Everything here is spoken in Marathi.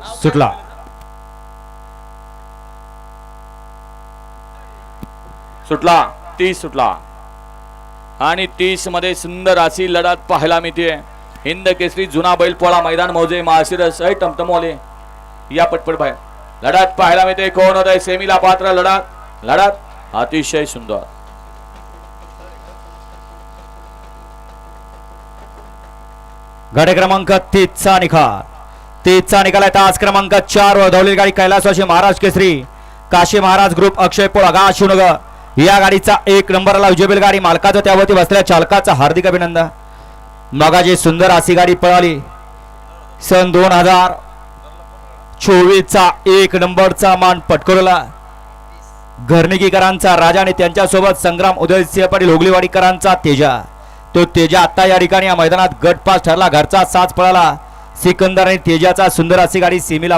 सुटला. सुटला. तीस सुटला. आणि तीसमध्ये सुंदर अशी लढत पाहायला मिळते. हिंद केसरी जुना बैलपोळा मैदान मौजे माळशिरस आहे टमटमवाले. या पटपट बाहेर. लढत पाहायला मिळते. कोण होत आहे सेमीला पात्र लढत. लढत अतिशय सुंदर. गाडी क्रमांक तीसचा निकाल तीसचा निकाल आहे. तास क्रमांक चार वर धावलेली गाडी कैलासवासी महाराज केसरी. काशी महाराज ग्रुप अक्षय पोळ आगा शिवनगर या गाडीचा एक नंबरला विजयबेल गाडी. मालकाचं त्यावरती बसलेल्या चालकाचा हार्दिक अभिनंदन. मगाची सुंदर अशी गाडी पळाली. सन दोन हजार चोवीसचा एक नंबरचा मान पटकवलेला. घरणिकीकरांचा राजा आणि त्यांच्यासोबत संग्राम उदयसिंह पाटील हुगलीवाडीकरांचा तेजा. तो तेजा आता या ठिकाणी या मैदानात गटपास ठरला. घरचा साच पळाला. सिकंदर आणि तेजाचा सुंदर अशी गाडी सेमीला